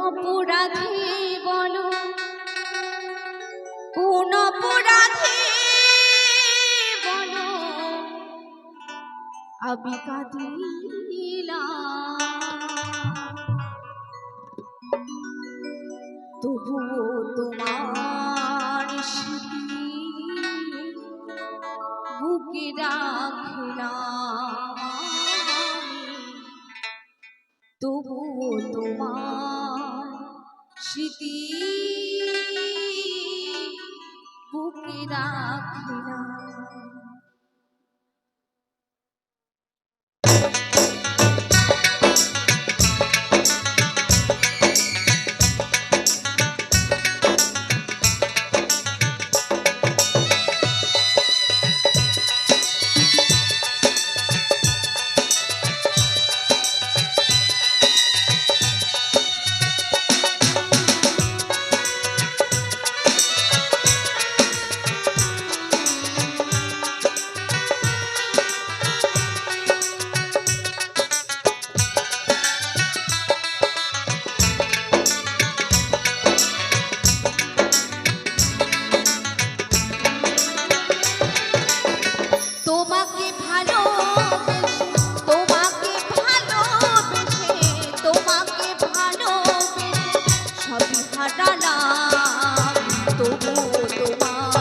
অপরাধে বলো কোন অপরাধে বলো আমি তবুও তোমার বুকে রাখলাম তবুও তোমার স্মৃতি। বুকে রাখলাম। তোমার